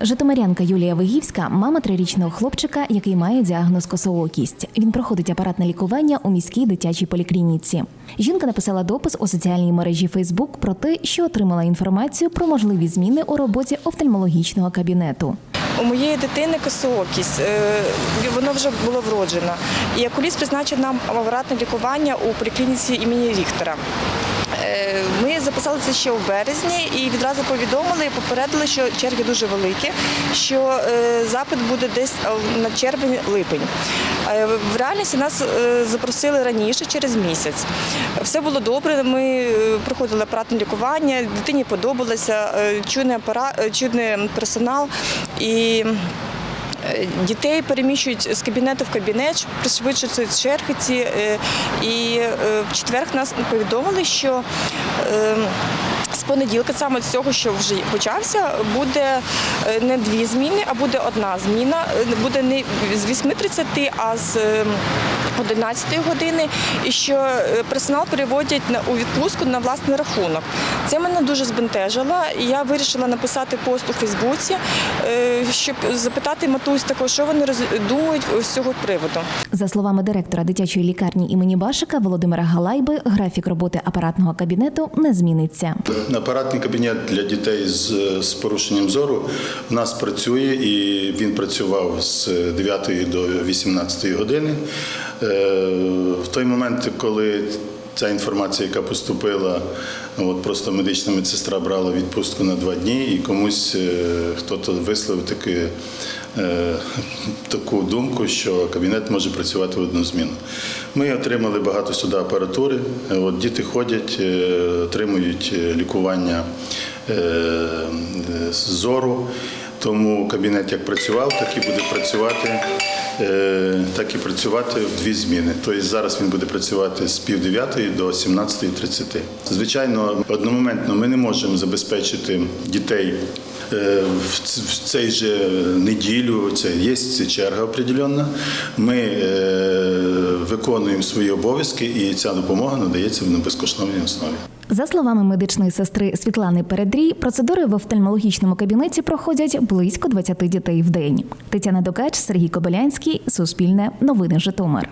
Житомирянка Юлія Вигівська мама трирічного хлопчика, який має діагноз косоокість. Він проходить апаратне лікування у міській дитячій поліклініці. Жінка написала допис у соціальній мережі Фейсбук про те, що отримала інформацію про можливі зміни у роботі офтальмологічного кабінету. У моєї дитини косоокість, е, воно вже було вроджено. І окуліст призначив нам апаратне лікування у поліклініці імені Ріхтера. Ми записали це ще у березні і відразу повідомили і попередили, що черги дуже великі, що е, запит буде десь е, на червень-липень. Е, В реальності нас запросили раніше, через місяць. Все було добре. Ми проходили апаратне лікування, дитині подобалося, чудний апарат, чудний персонал і. Е, Дітей переміщують з кабінету в кабінет, пришвидшують черги ці. е, І е, в четвер нас повідомили, що понеділка, саме з цього, що вже почався, буде е, не дві зміни, а буде одна зміна. Е, Буде не з 8.30, а з е, 11 години, і що е, персонал переводять на у відпустку на власний рахунок. Це мене дуже збентежило. і Я вирішила написати пост у Фейсбуці, щоб запитати матусь також, що вони думають з цього приводу. За словами директора дитячої лікарні імені Башика Володимира Галайби, графік роботи апаратного кабінету не зміниться. Апаратний кабінет для дітей з, з порушенням зору у нас працює і він працював з 9 до 18 години. Е, В той момент, коли ця інформація, яка поступила, от просто медична медсестра брала відпустку на два дні, і комусь е, хтось висловив таке. Е, Таку думку, що кабінет може працювати в одну зміну. Ми отримали багато сюди апаратури. От діти ходять, е, отримують е, лікування зору. Тому кабінет як працював, так і буде працювати, так і працювати в дві зміни. Тобто зараз він буде працювати з пів дев'ятої до 17.30. Звичайно, одномоментно ми не можемо забезпечити дітей. Е, В цей же неділю це є черга определенна. Ми е, виконуємо свої обов'язки, і ця допомога надається на безкоштовній основі. За словами медичної сестри Світлани Передрій, процедури в офтальмологічному кабінеті проходять близько 20 дітей в день. Тетяна Докач, Сергій Кобилянський, Суспільне, Новини Житомир.